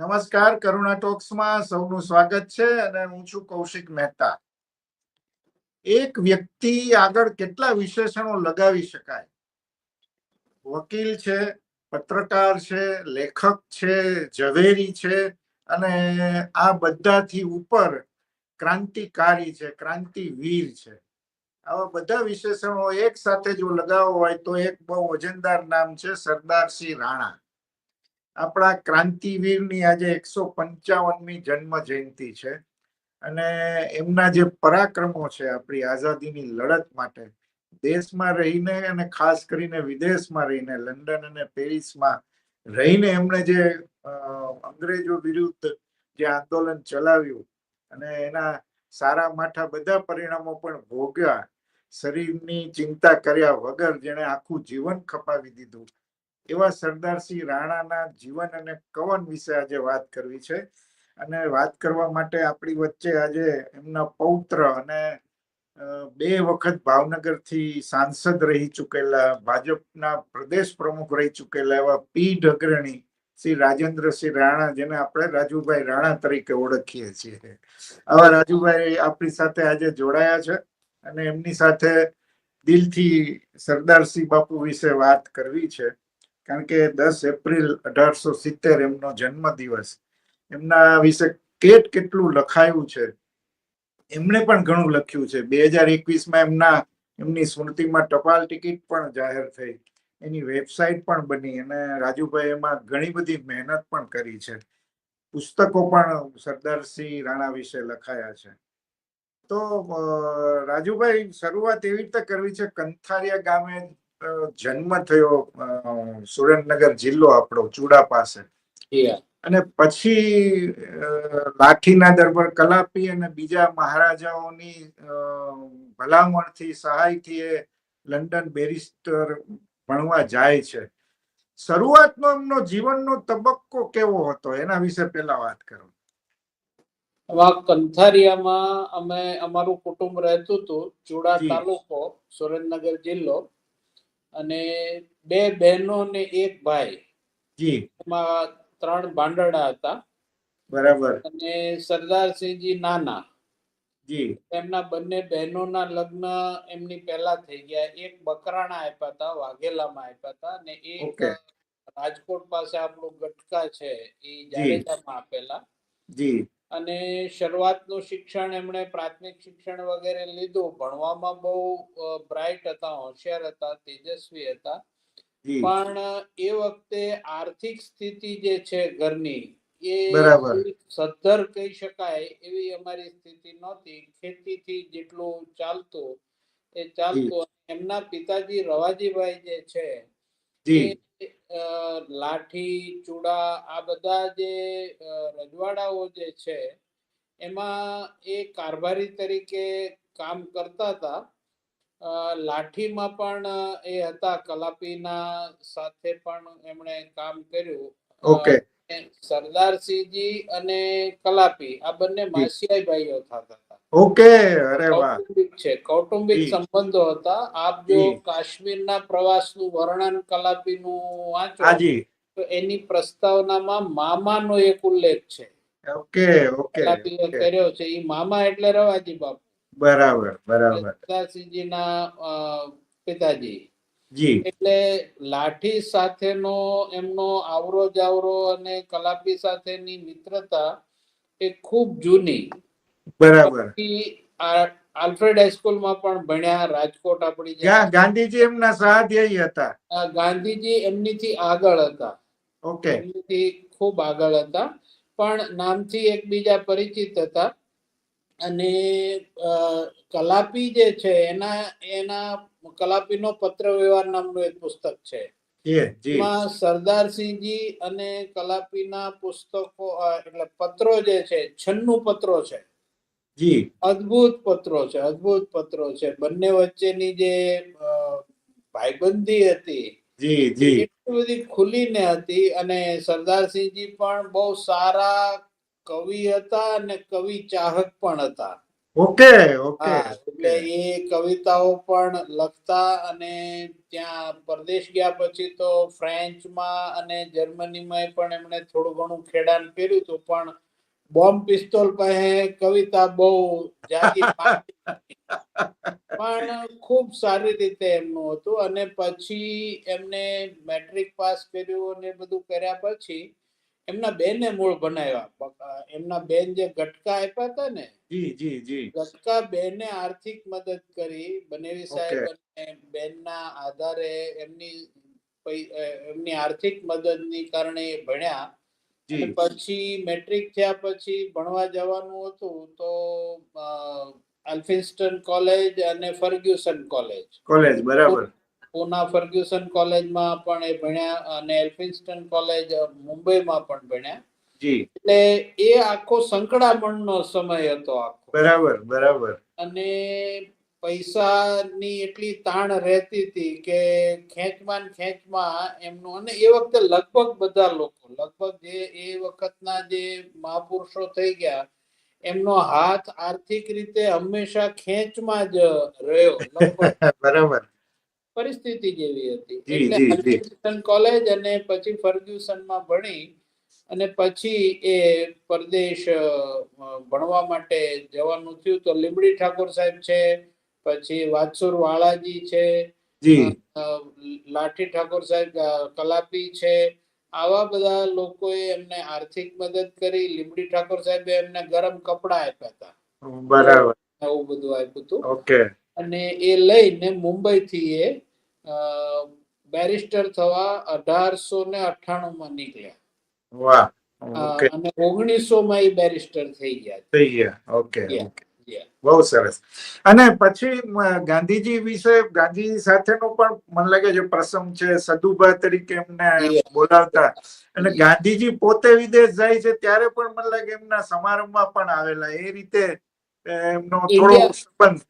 નમસ્કાર, કરુણા ટોક્સમાં સૌનું સ્વાગત છે અને હું છું કૌશિક મહેતા. એક વ્યક્તિ આગળ કેટલા વિશેષણો લગાવી શકાય? વકીલ છે, પત્રકાર છે, લેખક છે, ઝવેરી છે અને આ બધાથી ઉપર ક્રાંતિકારી છે, ક્રાંતિવીર છે. આવા બધા વિશેષણો એક સાથે જો લગાવો હોય તો એક બહુ વજનદાર નામ છે સરદારસિંહ રાણા. આપણા ક્રાંતિવીરની આજે એકસો પંચાવનમી જન્મ જયંતિ છે અને એમના જે પરાક્રમો છે આપણી આઝાદીની લડત માટે દેશમાં રહીને અને ખાસ કરીને વિદેશમાં રહીને, લંડન અને પેરિસમાં રહીને એમણે જે અંગ્રેજો વિરુદ્ધ જે આંદોલન ચલાવ્યું અને એના સારા માઠા બધા પરિણામો પણ ભોગ્યા, શરીરની ચિંતા કર્યા વગર જેણે આખું જીવન ખપાવી દીધું. એવા સરદારસિંહ રાણાના જીવન અને કવન વિશે આજે વાત કરવી છે. અને વાત કરવા માટે આપણી વચ્ચે આજે એમના પૌત્ર અને બે વખત ભાવનગરથી સાંસદ રહી ચૂકેલા, ભાજપના પ્રદેશ પ્રમુખ રહી ચૂકેલા એવા પી ઢગરણી શ્રી રાજેન્દ્રસિંહ રાણા, જેને આપણે રાજુભાઈ રાણા તરીકે ઓળખીએ છીએ. આવા રાજુભાઈ આપણી સાથે આજે જોડાયા છે અને એમની સાથે દિલથી સરદારસિંહ બાપુ વિશે વાત કરવી છે. કારણ કે દસ એપ્રિલ અઢારસો સિત્તેર એમનો જન્મ દિવસ એમના વિશે કેટ કેટલું લખાયું છે? એમણે પણ ઘણું લખ્યું છે. બે હજાર એકવીસમાં એમના, એમની સ્મૃતિમાં ટપાલ ટિકિટ પણ જાહેર થઈ. એની વેબસાઇટ પણ બની અને રાજુભાઈ એમાં ઘણી બધી મહેનત પણ કરી છે. પુસ્તકો પણ સરદારસિંહ રાણા વિશે લખાયા છે. તો રાજુભાઈ, શરૂઆત એવી રીતે કરવી છે? કંથારિયા ગામે જન્મ થયો સુરેન્દ્રનગર જિલ્લો આપણો ચુડા પાસે. અને પછી લાઠીના દરબાર કલાપી અને બીજા મહારાજાઓની ભલામણથી સહાયથી એ લંડન બેરિસ્ટર ભણવા જાય છે. શરૂઆતનો એમનો જીવનનો તબક્કો કેવો હતો? એના વિશે પેલા વાત કરો. કંથારિયામાં અમે અમારું કુટુંબ રહેતું હતું ચુડા તાલુકો સુરેન્દ્રનગર જિલ્લો. અને બે બહેનો ને એક ભાઈ. જી. એમાં ત્રણ ભાંડડા હતા. બરાબર. અને સરદારસિંહજી નાના. જી. એમના બંને બહેનોના લગ્ન એમની પહેલા થઈ ગયા. એક બકરાણા આપ્યા હતા વાઘેલામાં આપ્યા હતા અને એક રાજકોટ પાસે આપણું ગટકા છે એ જાડેજામાં આપેલા. જી. અને શરૂઆતનું શિક્ષણ એમણે પ્રાથમિક શિક્ષણ વગેરે લીધું. ભણવામાં બહુ બ્રાઇટ હતા હોશિયાર હતા તેજસ્વી હતા. પણ એ વખતે આર્થિક સ્થિતિ જે છે ઘરની એ. સદ્ધર કહી શકાય એવી અમારી સ્થિતિ નહોતી. ખેતીથી જેટલું ચાલતું એ ચાલતું એમના પિતાજી રવાજીભાઈ જે છે લાઠી ચૂડા આ બધા જે રજવાડાઓ જે છે એમાં એ કારભારી તરીકે કામ કરતા હતા. લાઠીમાં પણ એ હતા કલાપીના સાથે પણ એમણે કામ કર્યું. ઓકે. સરદારસિંહજી અને કલાપી આ બંને માસિયાઈ ભાઈઓ થતા હતા. ઓકે અરે વાહ. કૌટુંબિક છે કૌટુંબિક સંબંધો હતા. આપ જો. કાશ્મીરના પ્રવાસનું વર્ણન કલાપીનું વાંચો હાજી તો એની પ્રસ્તાવનામાં મામાનો એક ઉલ્લેખ છે. ઓકે ઓકે કર્યો છે. એ મામા એટલે રવાજી બાપુ. બરાબર બરાબર. અ, પિતાજી. જી. એટલે લાઠી સાથેનો એમનો આવરો જાવરો અને કલાપી સાથેની મિત્રતા એ ખૂબ જૂની. બરાબર. આલ્ફ્રેડ હાઈસ્કૂલમાં પણ ભણ્યા રાજકોટ આપણી ગાંધીજી એમના સહાધ્યાયી હતા. ગાંધીજી એમનીથી આગળ હતા. ઓકે. એમનીથી ખૂબ આગળ હતા. પણ નામથી એકબીજા પરિચિત હતા. અને કલાપી જે છે એના એના કલાપીનો પત્ર વ્યવહાર નામનું એક પુસ્તક છે. એમાં સરદારસિંહજી અને કલાપીના પુસ્તકો એટલે પત્રો જે છે છન્નું પત્રો છે. જી. અદ્ભુત પત્રો છે અદ્ભુત પત્રો છે. બંને વચ્ચેની જે ભાઈબંધી હતી જી જી. એટલી બધી ખુલીને હતી અને સરદારસિંહજી પણ બહુ સારા કવિ હતા અને કવિ ચાહક પણ હતા. Okay okay. એટલે એ કવિતાઓ પણ લખતા અને ત્યાં પરદેશ ગયા પછી તો ફ્રેન્ચમાં અને જર્મનીમાં પણ એમણે થોડું ઘણું ખેડાણ કર્યું હતું પણ બોમ્બ પિસ્તોલ પાસે કવિતા બહુ પણ ખૂબ સારી રીતે એમનું હતું અને પછી એમને મેટ્રિક પાસ કર્યું અને બધું કર્યા પછી એમના બેને મૂળ બનાવ્યા. એમના બેન જે ગટકા આપ્યા હતા ને જી જી જી. ગટકા બેને આર્થિક મદદ કરી બનેવી સાહેબ અને બેનના આધારે એમની એમની આર્થિક મદદની કારણે ભણ્યા. પછી મેટ્રિક થયા પછી ભણવા જવાનું હતું તો અ, કોલેજ અને ફર્ગ્યુસન કોલેજ. કોલેજ બરાબર. પૂના ફર્ગ્યુસન કોલેજમાં પણ એ ભણ્યા અને એલ્ફિન્સ્ટન કોલેજ મુંબઈમાં પણ ભણ્યા. જી. એટલે એ આખો સંકળામણનો સમય હતો આખો. બરાબર બરાબર. અને પૈસાની એટલી તાણ રહેતી હતી કે ખેંચમાં ખેંચમાં એમનું અને એ વખતે લગભગ બધા લોકો લગભગ જે એ વખતના જે મહાપુરુષો થઈ ગયા એમનો હાથ આર્થિક રીતે હંમેશા ખેંચમાં જ રહ્યો બરાબર. પરિસ્થિતિ જેવી હતી. એટલે કોલેજ અને પછી ફર્ગ્યુસનમાં ભણી અને પછી એ પરદેશ ભણવા માટે જવાનું થયું. તો લીમડી ઠાકોર સાહેબ છે પછી વાતસુર વાળાજી છે લાઠી ઠાકોર સાહેબ કલાપી છે આવા બધા લોકોએ એમને આર્થિક મદદ કરી લીમડી ઠાકોર સાહેબે એમને ગરમ કપડા આપ્યા હતા. બરાબર. આવું બધું આપ્યું હતું. ઓકે. અને એ લઈને મુંબઈ થી એ બેરિસ્ટર થવા અઢારસો ને અઠાણું માં નીકળ્યા. વાહ. અને ઓગણીસો માં એ બેરિસ્ટર થઈ ગયા. થઈ ગયા. ઓકે. બહુ સરસ. અને પછી ગાંધીજી વિશે ગાંધીજી સાથેનો પણ મને લાગે છે પ્રસંગ છે સદુભા તરીકે એમને બોલાવતા. અને ગાંધીજી પોતે વિદેશ જાય છે ત્યારે પણ મને લાગે એમના સમારંભમાં પણ આવેલા. એ રીતે એમનો થોડો સંબંધ.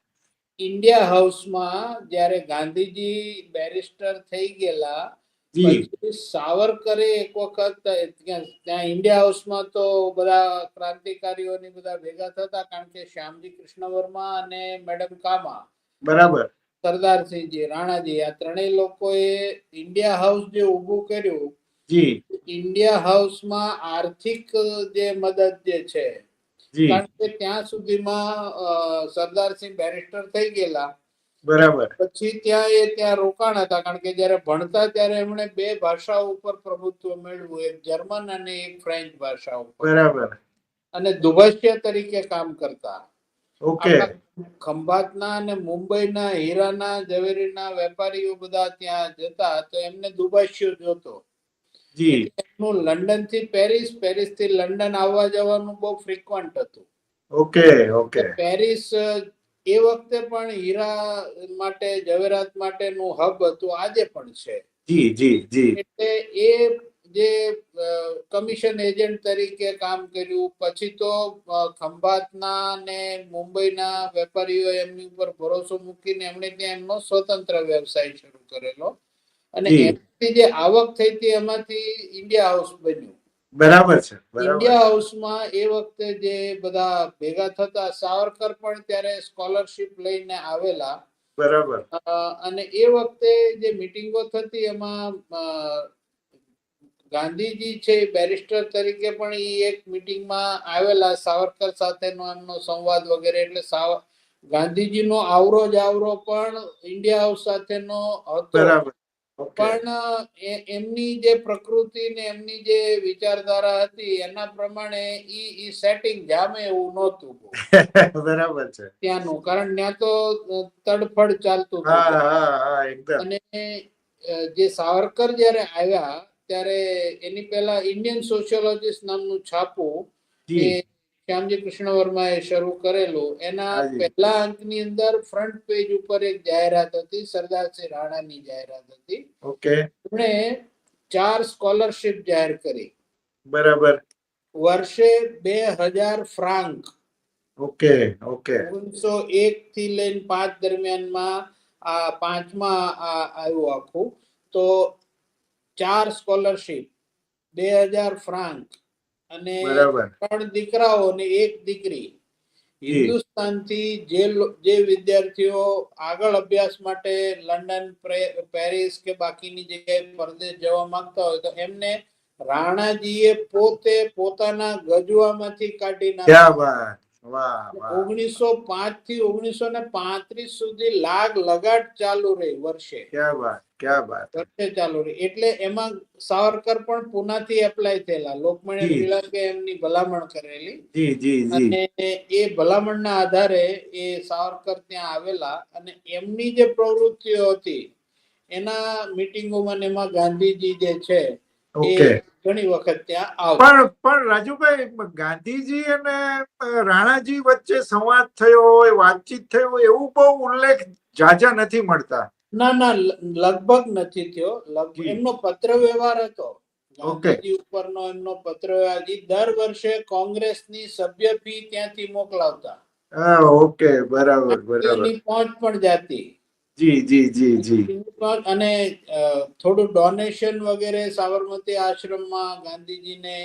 ઇન્ડિયા હાઉસમાં જ્યારે ગાંધીજી બેરિસ્ટર થઈ ગયેલા પછી સાવરકરે એક વખત ત્યાં ઇન્ડિયા હાઉસમાં તો બધા ક્રાંતિકારીઓ ને બધા ભેગા થતા કારણ કે શ્યામજી કૃષ્ણ વર્મા અને મેડમ કામા. બરાબર. સરદારસિંહજી રાણાજી આ ત્રણેય લોકોએ ઇન્ડિયા હાઉસ જે ઊભું કર્યું જી. ઇન્ડિયા હાઉસમાં આર્થિક જે મદદ જે છે કારણ કે ત્યાં સુધીમાં સરદારસિંહ બેરિસ્ટર થઈ ગયેલા. બરાબર. પછી ત્યાં એ ત્યાં રોકાણ હતા કારણ કે જ્યારે ભણતા ત્યારે એમણે બે ભાષાઓ ઉપર પ્રભુત્વ મેળવ્યું એક જર્મન અને એક ફ્રેન્ચ ભાષા ઉપર. બરાબર. અને દુભાષ્ય તરીકે કામ કરતા. ઓકે. ખંભાતના અને મુંબઈના હીરાના ઝવેરીના વેપારીઓ બધા ત્યાં જતા તો એમને દુભાષ્યો જોતો. જી. એમનું લંડનથી પેરિસ પેરિસથી લંડન આવવા જવાનું બહુ ફ્રીક્વન્ટ હતું. Okay okay. પેરિસ એ વખતે પણ હીરા માટે જવેરાત માટેનું હબ હતું આજે પણ છે. જી જી જી. એટલે એ જે કમિશન એજન્ટ તરીકે કામ કર્યું પછી તો ખંભાતના ને મુંબઈના વેપારીઓ એમની ઉપર ભરોસો મૂકીને એમણે ત્યાં એમનો સ્વતંત્ર વ્યવસાય શરૂ કરેલો. અને. એમની જે આવક થઈ હતી એમાંથી ઇન્ડિયા હાઉસ બન્યું. બરાબર છે ઇન્ડિયા હાઉસમાં એ વખતે જે બધા ભેગા થતા સાવરકર પણ ત્યારે સ્કોલરશિપ લઈને આવેલા. બરાબર. અને એ વખતે જે મિટિંગો થતી એમાં ગાંધીજી છે બેરિસ્ટર તરીકે પણ એ એક મિટિંગમાં આવેલા સાવરકર સાથેનો એમનો સંવાદ વગેરે. એટલે સાવ ગાંધીજીનો આવરો જ આવરો પણ ઇન્ડિયા હાઉસ સાથેનો હતો. બરાબર. પણ એમની જે પ્રકૃતિ ને એમની જે વિચારધારા હતી એના પ્રમાણે ઈ ઈ સેટિંગ જામે એવું નહોતું બરાબર છે. ત્યાંનું. કારણ ત્યાં તો તડફડ ચાલતું અને જે સાવરકર જ્યારે આવ્યા ત્યારે એની પહેલા ઇન્ડિયન સોશિયોલોજીસ્ટ નામનું છાપું શ્યામજી કૃષ્ણ વર્માએ શરૂ કરેલું એના પહેલા અંકની અંદર ફ્રન્ટ પેજ ઉપર એક જાહેરાત હતી સરદારસિંહ રાણાની જાહેરાત હતી. ઓકે. એમણે ચાર સ્કોલરશિપ જાહેર કરી. બરાબર. વર્ષે બે હજાર ફ્રાંક ઓકે ઓકે. ઓગણીસો એક થી લઈને પાંચ દરમિયાનમાં આ પાંચમાં આવ્યું આખું. તો ચાર સ્કોલરશિપ બે હજાર ફ્રાંક અને ત્રણ દીકરાઓ અને એક દીકરી. હિન્દુસ્તાનથી જે જે વિદ્યાર્થીઓ આગળ અભ્યાસ માટે લંડન પેરિસ કે બાકીની જગ્યાએ પરદેશ જવા માંગતા હોય તો એમને રાણાજીએ પોતે પોતાના ગજવામાંથી કાઢી નાખ્યા. ઓગણીસો પાંચથી ઓગણીસો ને પાંત્રીસ સુધી લાગ લગાટ ચાલુ રહી વર્ષે. ક્યાં વાત ક્યાં વાત. વર્ષે ચાલુ રહી. એટલે એમાં સાવરકર પણ પુનાથી એપ્લાય થયેલા. લોકમાન્ય. તિલકે એમની ભલામણ કરેલી. જી જી જી. અને એ ભલામણના આધારે એ સાવરકર ત્યાં આવેલા. અને એમની જે પ્રવૃત્તિઓ હતી એના મિટિંગોમાં એમાં ગાંધીજી જે છે એ ઘણી વખત ત્યાં પણ પણ રાજુભાઈ ગાંધીજી અને રાણાજી વચ્ચે સંવાદ થયો હોય વાતચીત થયો હોય એવું બહુ ઉલ્લેખ જાજા નથી મળતા. ના ના લગભગ નથી થયો. લગભગ એમનો પત્ર વ્યવહાર હતો. ગાંધીજી ઉપરનો એમનો પત્ર વ્યવહાર દર વર્ષે કોંગ્રેસની સભ્ય ફી ત્યાંથી મોકલાવતા. હા ઓકે. બરાબર બરાબર. પહોંચ પણ જાતી. જી જી જી જી. અને થોડું ડોનેશન વગેરે સાબરમતી આશ્રમમાં ગાંધીજીને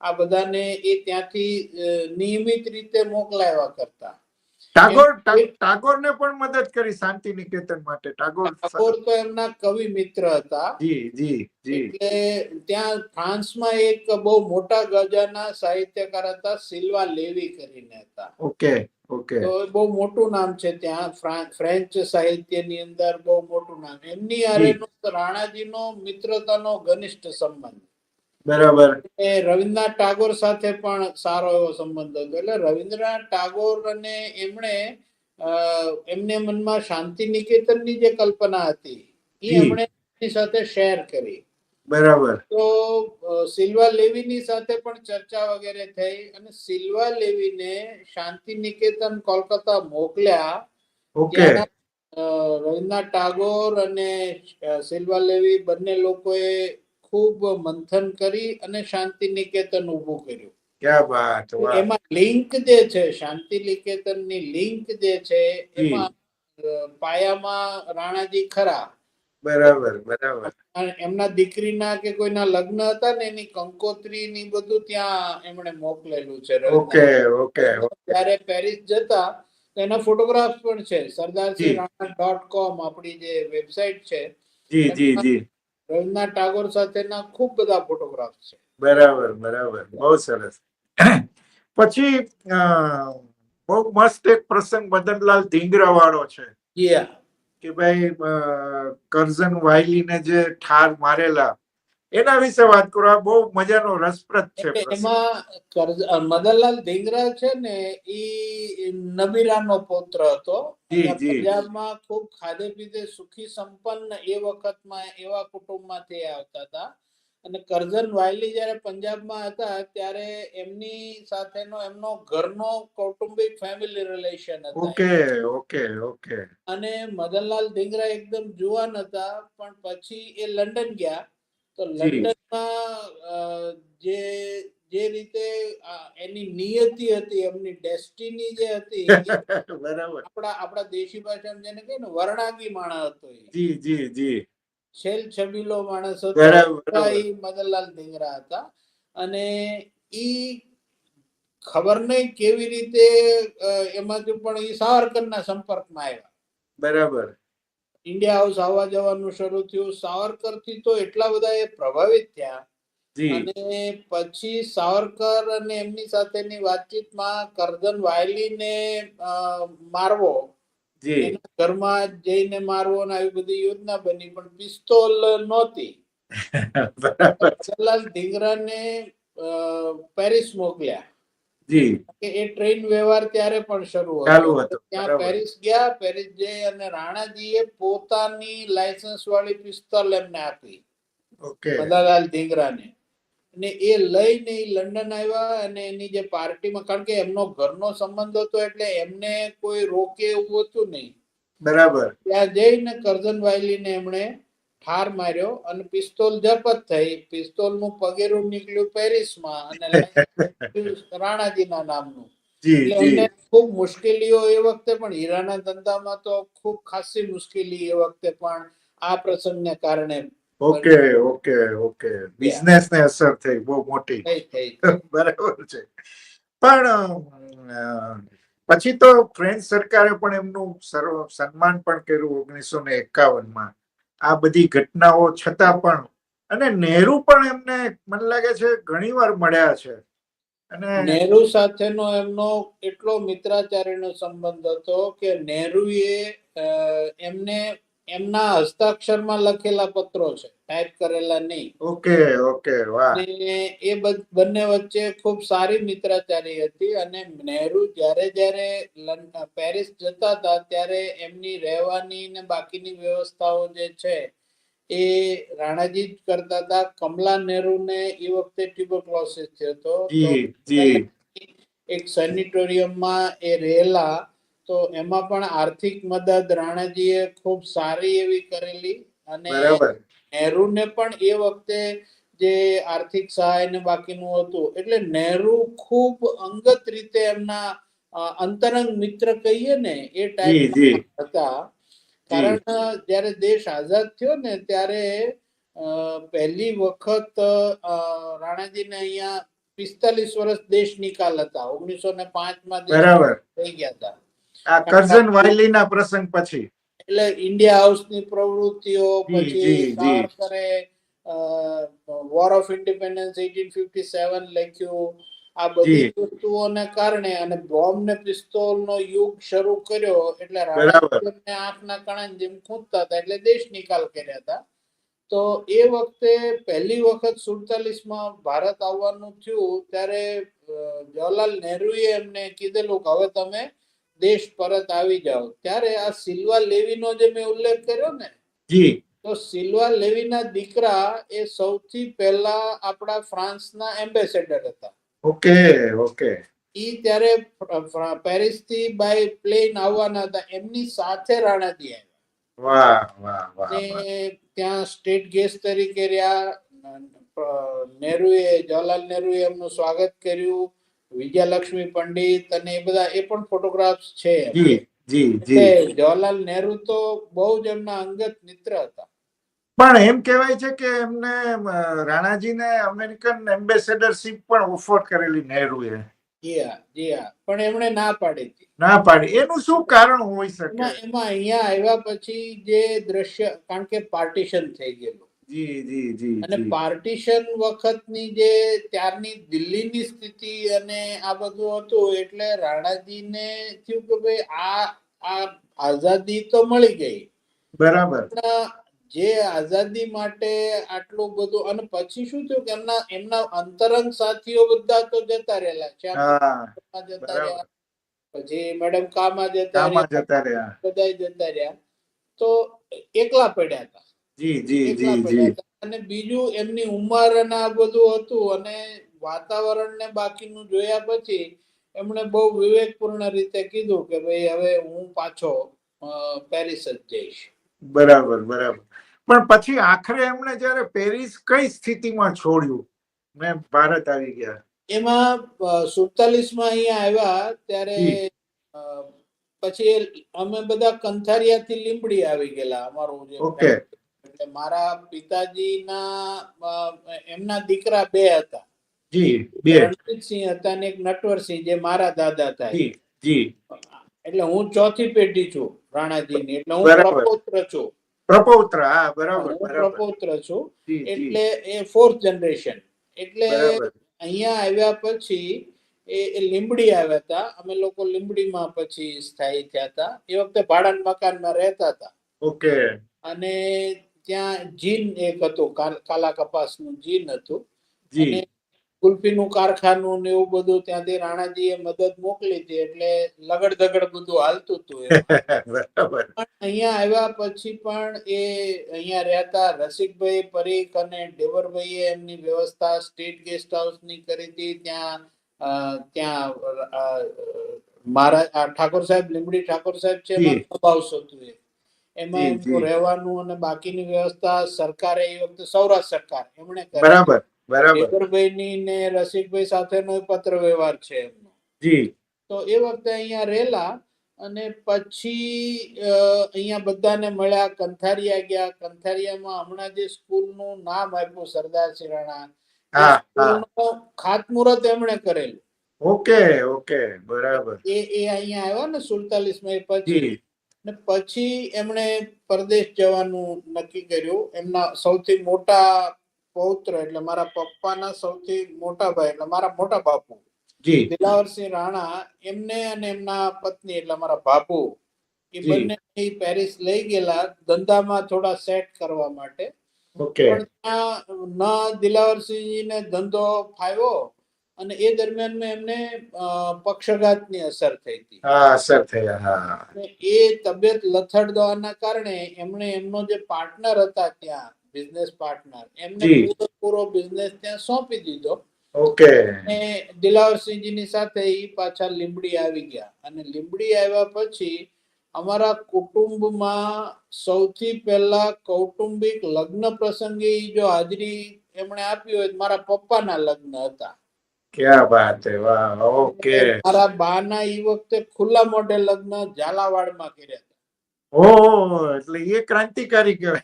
આ બધાને એ ત્યાંથી નિયમિત રીતે મોકલાવ્યા કરતા. ટાગોર ટાગોર ને પણ મદદ કરી શાંતિ નિકેતન માટે. ટાગોર ટાગોર તો એમના કવિ મિત્ર હતા. જી જી જી. એટલે ત્યાં ફ્રાન્સમાં એક બહુ મોટા ગજાના સાહિત્યકાર હતા સિલ્વા લેવી કરીને હતા. Okay okay. તો બહુ મોટું નામ છે ત્યાં ફ્રેન્ચ ફ્રેન્ચ સાહિત્યની અંદર બહુ મોટું નામ. એમની હારેનો રાણાજીનો મિત્રતાનો ઘનિષ્ઠ સંબંધ. બરાબર. એ રવિન્દ્રનાથ ટાગોર સાથે પણ સારો એવો સંબંધ હતો. એટલે રવિન્દ્રનાથ ટાગોર અને એમણે એમને મનમાં શાંતિ નિકેતનની જે કલ્પના હતી એ એમણે સાથે શેર કરી. બરાબર. તો સિલ્વા લેવીની સાથે પણ ચર્ચા વગેરે થઈ અને સિલ્વા લેવીને શાંતિ નિકેતન કોલકાતા મોકલ્યા. ઓકે. રવિન્દ્રનાથ ટાગોર અને સિલ્વા લેવી બંને લોકોએ ખૂબ મંથન કરી અને શાંતિ નિકેતન ઊભું કર્યું. ક્યાં વાત એમાં લિંક જે છે શાંતિ નિકેતનની લિંક જે છે એમાં પાયામાં રાણાજી ખરા. બરાબર બરાબર. એમના દીકરીના કે કોઈના લગ્ન હતા ને એની કંકોત્રી ની બધું ત્યાં એમણે મોકલેલું છે ઓકે ઓકે ત્યારે પેરિસ જતા એના ફોટોગ્રાફ્સ પણ છે સરદારસિંહ રાણા ડોટ કોમ આપણી જે વેબસાઇટ છે. જી જી જી. રવિન્દ્રનાથ ટાગોર સાથેના ખૂબ બધા ફોટોગ્રાફ છે. બરાબર બરાબર. બહુ સરસ. પછી બહુ મસ્ત એક પ્રસંગ મદનલાલ ધીંગરા વાળો છે કે ભાઈ કરઝન વાયલીને જે ઠાર મારેલા એના વિશે વાત કરવા બહુ મજાનો રસપ્રદ છે એમાં મદનલાલ ધીંગરા છે ને એ નબીરાનો પુત્ર હતો. પંજાબમાં ખૂબ ખાધે પીધે સુખી સંપન્ન એ વખતમાં એવા કુટુંબમાંથી આવતા હતા. અને કરજન વાયલી જ્યારે પંજાબમાં હતા ત્યારે એમની સાથેનો એમનો ઘરનો કૌટુંબિક ફેમિલી રિલેશન હતા. Okay okay okay. અને મદનલાલ ધીંગરા એકદમ જુવાન હતા પણ પછી એ લંડન ગયા. તો લંડનમાં જે જે રીતે એની નિયતિ હતી એમની ડેસ્ટિની જે હતી બરાબર. આપણા આપણા દેશી ભાષામાં જેને કહે ને વર્ણાગી માણસ હતો એ. જી જી જી. છેલ છબીલો માણસ હતો. ઈ મદનલાલ ધીંગરા હતા. અને ઈ ખબર નહીં કેવી રીતે એમાંથી પણ ઈ સાવરકરના સંપર્કમાં આવ્યા. બરાબર. ઇન્ડિયા હાઉસ આવવા જવાનું શરૂ થયું. સાવરકરથી તો એટલા બધા એ પ્રભાવિત થયા. અને પછી સાવરકર અને એમની સાથેની વાતચીતમાં કરજન વાયલીને ને મારવો. ઘરમાં જઈને મારવો અને આવી બધી યોજના બની પણ પિસ્તોલ નહોતી. જવાહરલાલ ધીંગરાને પેરિસ મોકલ્યા. જી. એ ટ્રેન વ્યવહાર ત્યારે પણ શરૂ ચાલુ હતો ત્યાં પેરિસ ગયા પેરિસ જઈ અને રાણાજીએ પોતાની લાયસન્સ વાળી પિસ્તોલ એમને આપી. ઓકે. મદાલાલ ધીંગરાને અને એ લઈને લંડન આવ્યા અને એની જે પાર્ટીમાં કારણ કે એમનો ઘરનો સંબંધ હતો એટલે એમને કોઈ રોકે એવું હતું નહીં. બરાબર. ત્યાં જઈને કરજન વાયલીને એમણે ઠાર માર્યો અને પિસ્તોલ જપત થઈ. પિસ્તોલનું પગેરું નીકળ્યું પેરિસમાં અને રાણાજીના નામનું. ખૂબ એટલે ખૂબ મુશ્કેલીઓ એ વખતે પણ હીરાના ધંધામાં તો ખૂબ ખાસી મુશ્કેલી એ વખતે પણ આ પ્રસંગને કારણે ઓકે ઓકે ઓકે. બિઝનેસ ને અસર થઈ બહુ મોટી. બરાબર છે. પણ પછી તો ફ્રેન્ચ સરકારે પણ એમનું સન્માન પણ કર્યું ઓગણીસો ને એકાવનમાં. આ બધી ઘટનાઓ છતાં પણ. અને નહેરુ પણ એમને મને લાગે છે ઘણીવાર મળ્યા છે. અને નહેરુ સાથેનો એમનો એટલો મિત્રાચાર્યનો સંબંધ હતો કે નહેરુએ એમને એમના હસ્તાક્ષરમાં લખેલા પત્રો છે. ટાઈપ કરેલા નહીં. ઓકે ઓકે વાહ. એ બંને વચ્ચે ખૂબ સારી મિત્રાચારી હતી અને નહેરુ જ્યારે જ્યારે પેરિસ જતા હતા ત્યારે એમની રહેવાની ને બાકીની વ્યવસ્થાઓ જે છે એ રાણાજી જ કરતા હતા. કમલા નહેરુને એ વખતે ટ્યુબરક્લોસિસ થયો હતો. એક સેનિટોરિયમમાં એ રહેલા તો એમાં પણ આર્થિક મદદ રાણાજીએ ખૂબ સારી એવી કરેલી અને નહેરુને પણ એ વખતે જે આર્થિક સહાય ને બાકીનું હતું એટલે નહેરુ ખૂબ અંગત રીતે એમના અંતરંગ મિત્ર કહીએ ને એ ટાઈપ હતા. કારણ જ્યારે દેશ આઝાદ થયો ને ત્યારે પહેલી વખત રાણાજી રાણાજીને અહીંયા પિસ્તાલીસ વર્ષ દેશ નિકાલ હતા. ઓગણીસો ને પાંચમાં થઈ ગયા હતા. આ કરઝન વાયલીના પ્રસંગ પછી એટલે ઇન્ડિયા હાઉસની પ્રવૃત્તિઓ પછી. સાવરકરે war of independence eighteen fifty seven લખ્યું આ બધી. વસ્તુઓને કારણે અને બોમ્બ ને પિસ્તોલ નો યુગ શરૂ કર્યો એટલે. રાણાજીને આંખના કણા જેમ ખૂંદતા હતા એટલે દેશ નિકાલ કર્યા હતા તો એ વખતે પહેલી વખત સુડતાલીસમાં ભારત આવવાનું થયું ત્યારે જવાહરલાલ નહેરુએ એમને કીધેલું કે હવે તમે દેશ પરત આવી જાઓ. ત્યારે આ સિલ્વા લેવીનો જે મેં ઉલ્લેખ કર્યો ને જી. તો સિલ્વા લેવીના દીકરા એ સૌથી પહેલા આપણા ફ્રાન્સના એમ્બેસેડર હતા. Okay okay. ઈ ત્યારે પેરિસથી બાય પ્લેન આવવાના હતા. એમની સાથે રાણાજી આવ્યા. વાહ વાહ વાહ વાહ. ત્યાં સ્ટેટ ગેસ્ટ તરીકે રહ્યા. નહેરુએ જવાહરલાલ નેહરુએ એમનું સ્વાગત કર્યું. વિજયાલક્ષ્મી પંડિત અને એ બધા એ પણ ફોટોગ્રાફ્સ છે. જી જી જી. જવાહરલાલ નહેરુ તો બહુ જ એમના અંગત મિત્ર હતા. પણ એમ કહેવાય છે કે એમને રાણાજીને અમેરિકન એમ્બેસેડરશીપ પણ ઓફર કરેલી નહેરુએ. પણ એમણે ના પાડી હતી. ના પાડી. એનું શું કારણ હોઈ શકે? એમાં એમાં અહીંયા આવ્યા પછી જે દ્રશ્ય કારણ કે પાર્ટીશન થઈ ગયેલું. જી જી જી અને પાર્ટીશન વખતની જે ત્યારની દિલ્હીની સ્થિતિ અને આ બધું હતું એટલે રાણાજીને થયું કે ભાઈ આ આ આઝાદી તો મળી ગઈ. બરાબર. જે આઝાદી માટે આટલું બધું અને પછી શું થયું કે એમના એમના અંતરંગ સાથીઓ બધા તો જતા રહેલા છે. જતા રહ્યા. પછી મેડમ કામા જતા રહ્યા. બધા જતા રહ્યા. તો એકલા પડ્યા હતા. જી જી જી જી. અને બીજું એમની ઉંમર અને આ બધું હતું અને વાતાવરણ ને બાકીનું જોયા પછી એમણે બહુ વિવેકપૂર્ણ રીતે કીધું કે ભાઈ હવે હું પાછો પેરિસ જ જઈશ. બરાબર બરાબર. પણ પછી આખરે એમણે જ્યારે પેરિસ કઈ સ્થિતિમાં છોડ્યું? ને ભારત આવી ગયા. એમાં સુડતાલીસમાં અહીંયા આવ્યા ત્યારે પછી અમે બધા કંથારિયાથી લીંબડી આવી ગયેલા અમારું જે ઓકે. એટલે મારા પિતાજીના એમના દીકરા બે હતા. જી બે. રણજીતસિંહ હતા ને એક નટવરસિંહ જે મારા દાદા હતા. જી જી. એટલે હું ચોથી પેઢી છું રાણાજીની એટલે હું. પ્રપૌત્ર છું. પ્રપૌત્ર હા બરાબર પ્રપૌત્ર છું. એટલે એ ફોર્થ જનરેશન એટલે અહીંયા આવ્યા પછી એ એ લીંબડી આવ્યા હતા. અમે લોકો લીંબડીમાં પછી સ્થાયી થયા હતા. એ વખતે ભાડાના મકાનમાં રહેતા હતા. ઓકે. અને ત્યાં જીન એક હતું કાલ- કપાસનું જીન હતું. કુલ્ફીનું કારખાનું ને એવું બધું ત્યાંથી રાણાજીએ મદદ મોકલી હતી એટલે લગડ ધગડ બધું હાલતું હતું પણ અહીંયા આવ્યા પછી પણ એ અહીંયા રહેતા રસિકભાઈ પરીખ અને ડેવરભાઈએ એમની વ્યવસ્થા સ્ટેટ ગેસ્ટ હાઉસની કરી હતી. ત્યાં ત્યાં મહારાજ ઠાકોર સાહેબ લીંબડી ઠાકોર સાહેબ છે હતું એ. એમાં એમનું રહેવાનું અને બાકીની વ્યવસ્થા સરકારે એ વખતે સૌરાષ્ટ્ર સરકાર એમણે બરાબર બરાબર. ને રસિકભાઈ સાથેનો પત્ર વ્યવહાર છે એમનો. જી. તો એ વખતે અહીંયા રહેલા અને પછી અહીંયા બધાને મળ્યા કંથારિયા ગયા. કંથારિયામાં હમણાં જે સ્કૂલનું નામ આપ્યું સરદાર સિરાણા ખાતમુહૂર્ત એમણે કરેલું. ઓકે ઓકે બરાબર. એ એ અહીંયા આવ્યા ને સુડતાલીસ મે પછી. ને પછી એમણે પરદેશ જવાનું નક્કી કર્યું. એમના સૌથી મોટા પૌત્ર એટલે મારા પપ્પાના સૌથી મોટા ભાઈ એટલે મારા મોટા બાપુ. જી. દિલાવરસિંહ રાણા એમને અને એમના પત્ની એટલે મારા બાપુ. એ બંને પેરિસ લઈ ગયેલા ધંધામાં થોડા સેટ કરવા માટે. પણ ત્યાં ન દિલાવરસિંહજીને ધંધો ફાવ્યો. અને એ દરમિયાનમાં એમને અ, પક્ષઘાતની અસર થઈ હતી. અસર થઈ હા. એ તબિયત લથડવાના કારણે એમણે એમનો જે પાર્ટનર હતા ત્યાં બિઝનેસ પાર્ટનર એમને પૂરો બિઝનેસ ત્યાં સોંપી દીધો. ઓકે. અને દિલાવરસિંહજીની સાથે એ પાછા લીંબડી આવી ગયા. અને લીંબડી આવ્યા પછી અમારા કુટુંબમાં સૌથી પહેલા કૌટુંબિક લગ્ન પ્રસંગે ઈ જો હાજરી એમણે આપી હોય મારા પપ્પાના લગ્ન હતા. ક્યાં વાત હે? વાહ ઓકે. મારા બાના ઈ વખતે ખુલ્લા મોઢે લગ્ન ઝાલાવાડમાં કર્યા ઓ એટલે એ ક્રાંતિકારી કહેવાય.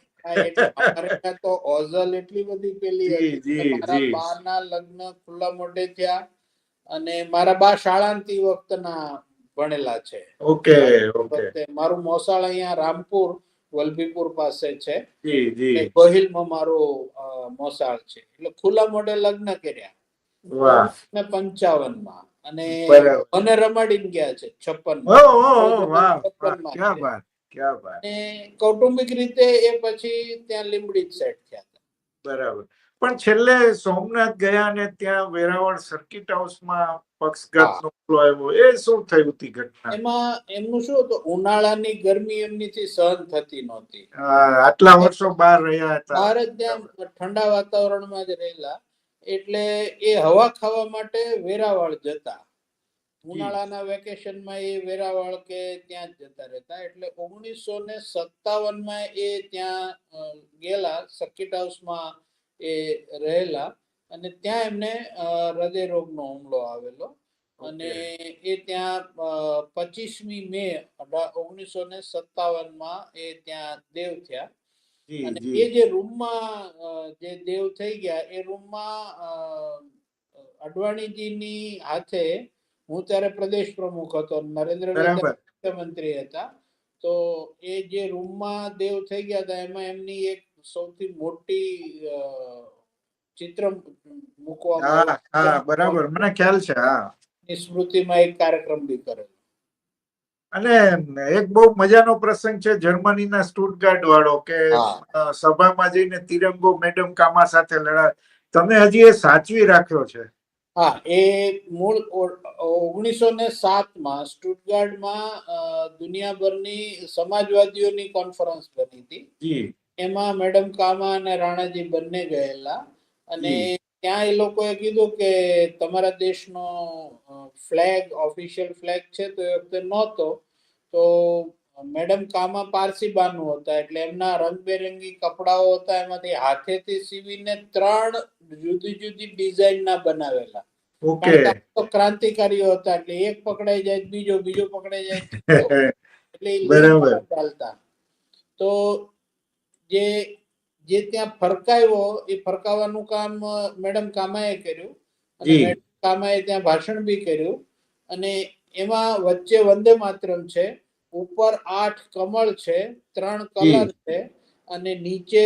તો ઓઝલ એટલી બધી પેલી જી, જી. બાના લગ્ન ખુલ્લા મોઢે થયા અને મારા બા શાળાંતી વખતના ભણેલા છે. Okay okay. મારું મોસાળ અહીંયા રામપુર વલભીપુર પાસે છે. જી જી. ગોહિલમાં મારું મોસાળ છે. એટલે ખુલ્લા મોઢે લગ્ન કર્યા. ને પંચાવનમાં અને. મને રમાડીને ગયા છે છપ્પન અને કૌટુંબિક રીતે એ પછી ત્યાં લીંબડી સેટ થયા હતા. બરાબર. પણ છેલ્લે સોમનાથ ગયા ને ત્યાં વેરાવળ સર્કિટ હાઉસમાં માં હુમલો આવ્યો. એ શું થયું હતી ઘટના? એમાં એમનું શું હતું? ઉનાળાની ગરમી એમનીથી સહન થતી નહોતી. આટલા વર્ષો બહાર રહ્યા હતા. બહાર જ ત્યાં ઠંડા વાતાવરણમાં જ રહેલા. એટલે એ હવા ખાવા માટે વેરાવળ જતા. ઉનાળાના વેકેશનમાં એ વેરાવળ કે ત્યાં જ જતા રહેતા. એટલે ઓગણીસો ને સત્તાવનમાં એ ત્યાં ગયેલા સર્કિટ હાઉસમાં એ રહેલા. અને ત્યાં એમને હૃદય રોગનો હુમલો આવેલો. અને એ ત્યાં પચીસમી મે ઓગણીસો ને સત્તાવનમાં એ ત્યાં દેવ થયા. અને એ જે રૂમમાં જે દેવ થઈ ગયા એ રૂમમાં અડવાણીજીની હાથે હું ત્યારે પ્રદેશ પ્રમુખ હતો નરેન્દ્ર મુખ્યમંત્રી હતા. તો એ જે રૂમમાં દેવ થઈ ગયા હતા એમાં એમની એક સૌથી મોટી ચિત્ર મૂકવામાં બરાબર. મને ખ્યાલ છે સ્મૃતિમાં એક કાર્યક્રમ બી કરેલો. અને એક બહુ મજાનો પ્રસંગ છે જર્મનીના સ્ટુટગાર્ડ વાળો કે સભામાં જઈને તિરંગો મેડમ કામા સાથે લડા તમે હજી એ સાચવી રાખ્યો છે? હા એ મૂળ ઓગણીસો ને સાતમાં સ્ટુટગાર્ડમાં દુનિયાભરની સમાજવાદીઓની કોન્ફરન્સ બની હતી. જી. એમાં મેડમ કામા અને રાણાજી બંને ગયેલા અને. ત્યાં એ લોકોએ કીધું કે તમારા દેશનો ફ્લેગ ઓફિશિયલ ફ્લેગ છે તો એ વખતે નહોતો. તો મેડમ કામા પારસી બાનુ હતા એટલે એમના રંગબેરંગી કપડાઓ હતા એમાંથી હાથેથી સીવીને ત્રણ જુદી જુદી ડિઝાઇનના બનાવેલા. ઓકે. ક્રાંતિકારીઓ હતા એટલે એક પકડાઈ જાય બીજો બીજો પકડાઈ જાય એટલે બરાબર. ચાલતા. તો જે જે ત્યાં ફરકાવ્યો એ ફરકાવવાનું કામ મેડમ કામાએ કર્યું. અને મેડમ કામાએ ત્યાં ભાષણ બી કર્યું. અને એમાં વચ્ચે વંદે માતરમ છે. ઉપર આઠ કમળ છે ત્રણ કલર છે. અને નીચે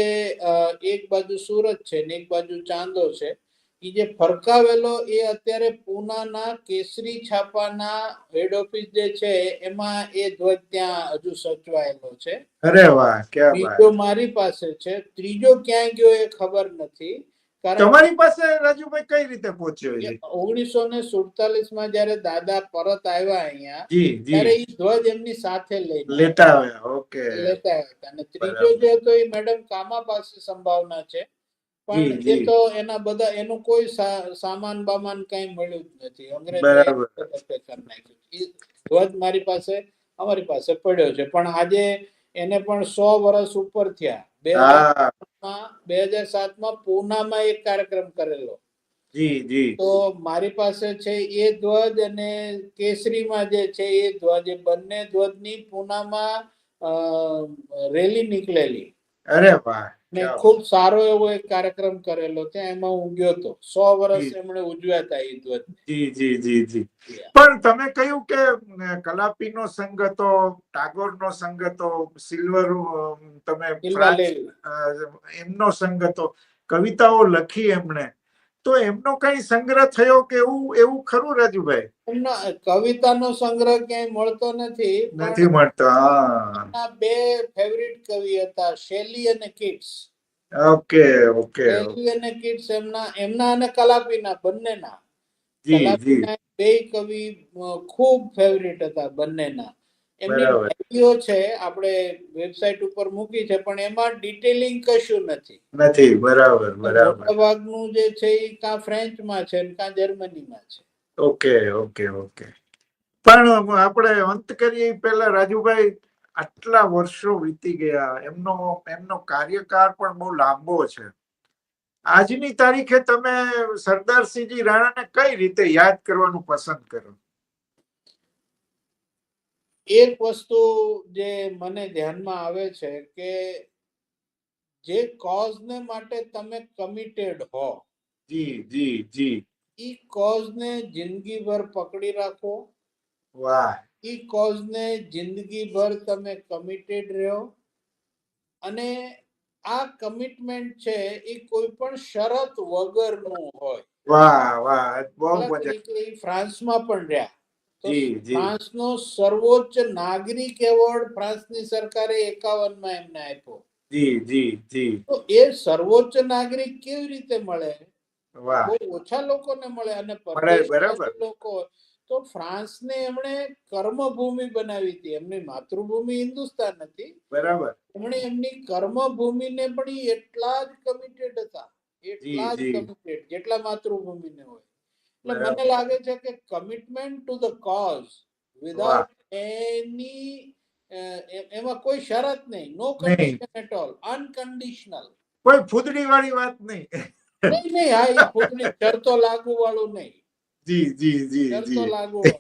એક બાજુ સૂરજ છે ને એક બાજુ ચાંદો છે. જે ફરકાવેલો એ અત્યારે પૂનાના કેસરી છાપાના હેડ ઓફિસ જે છે એમાં એ ધ્વજ ત્યાં હજુ સચવાયેલો છે. અરે વાહ ક્યાં બીજો મારી પાસે છે ત્રીજો ક્યાં ગયો એ ખબર નથી તમારી પાસે રાજુભાઈ કઈ રીતે પહોંચ્યો છે ઓગણીસો ને સુડતાલીસમાં જયારે દાદા પરત આવ્યા અહીંયા ત્યારે એ ધ્વજ એમની સાથે લઈ લેતા આવ્યા ઓકે. લેતા આવ્યા અને ત્રીજો. જે હતો એ મેડમ કામા પાસે સંભાવના છે. પણ એ તો એના બધા એનું કોઈ સામાન બામાન કઈ મળ્યું જ નથી. ધ્વજ મારી પાસે અમારી પાસે પડ્યો છે. પણ આજે એને પણ સો વર્ષ ઉપર થયા. બે માં બે હજાર સાતમાં પૂનામાં એક કાર્યક્રમ કરેલો. જી જી. તો મારી પાસે છે એ ધ્વજ અને કેસરીમાં જે છે એ ધ્વજ એ બંને ધ્વજની પૂનામાં રેલી નીકળેલી. અરે વાહ. ને ક્યાં ખૂબ સારો એવો એક કાર્યક્રમ કરેલો ત્યાં એમાં હું ગયો હતો સો વર્ષ એમણે ઉજવ્યા હતા એ ધ્વજ. જી જી જી જી. પણ તમે કહ્યું કે કલાપી કલાપીનો સંઘ હતો ટાગોરનો સંઘ હતો સિલ્વર તમે એમનો સંઘ હતો કવિતાઓ લખી એમણે. તો એમનો કઈ સંગ્રહ થયો કે એવું એવું ખરું રાજુભાઈ? એમનો કવિતાનો સંગ્રહ ક્યાંય મળતો નથી નથી મળતો હા. બે ફેવરિટ કવિ હતા શેલી અને કિટ્સ ઓકે ઓકે. શેલી અને કિટ્સ એમના એમના અને કલાપીના બંનેના. જી જી. બે કવિ ખૂબ ફેવરિટ હતા બંનેના. બરાબર. છે આપણે વેબસાઇટ ઉપર મૂકી છે પણ એમાં ડિટેલિંગ કશું નથી. નથી બરાબર બરાબર. ભાગનું જે છે એ કાં ફ્રેન્ચમાં છે ને કાં જર્મનીમાં છે. Okay okay okay. પણ આપણે અંત કરીએ પહેલા રાજુભાઈ આટલા વર્ષો વીતી ગયા એમનો એમનો કાર્યકાળ પણ બહુ લાંબો છે. આજની તારીખે તમે સરદારસિંહજી રાણાને કઈ રીતે યાદ કરવાનું પસંદ કરો? એક વસ્તુ જે મને ધ્યાનમાં આવે છે કે જે કોઝને માટે તમે કમિટેડ હો જી જી જી. ઈ કોઝને જિંદગીભર પકડી રાખો. વાહ. ઈ કોઝને જિંદગીભર તમે કમિટેડ રહ્યો. અને આ કમિટમેન્ટ છે એ કોઈ પણ શરત વગરનું હોય. વાહ વાહ બહુ મજા ફ્રાન્સમાં પણ રહ્યા. ફ્રાન્સનો સર્વોચ્ચ નાગરિક એવોર્ડ ફ્રાન્સની સરકારે એકાવનમાં એમને આપ્યો. જી જી જી. તો એ સર્વોચ્ચ નાગરિક કેવી રીતે મળે? બહુ ઓછા લોકોને મળે અને બરાબર. લોકો તો ફ્રાન્સને એમણે કર્મભૂમિ બનાવી હતી. એમની માતૃભૂમિ હિન્દુસ્તાન હતી. બરાબર. એમણે એમની કર્મભૂમિને પણ એટલા જ કમિટેડ હતા. એટલા જ કમિટેડ જેટલા માતૃભૂમિને હોય. એટલે મને લાગે છે કે commitment to the cause without any એમાં કોઈ શરત નહીં. No. Condition at all unconditional કોઈ ફૂદડી વાળી વાત નહીં. નહીં નહીં હા એ ખુદની શરતો લાગુ વાળું નહીં. જી જી જી જી. લાગુ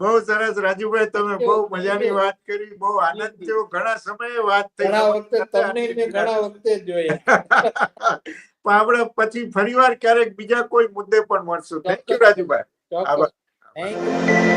બહુ સરસ રાજુભાઈ તમે બહુ મજાની વાત કરી બહુ આનંદ થયો. ઘણા સમયે વાત થઈ. ઘણા વખતે તમને ઘણા વખતે જોયા. આપણે પછી ફરીવાર ક્યારેક બીજા કોઈ મુદ્દે પણ મળશું. થેન્ક યુ રાજુભાઈ. આભાર.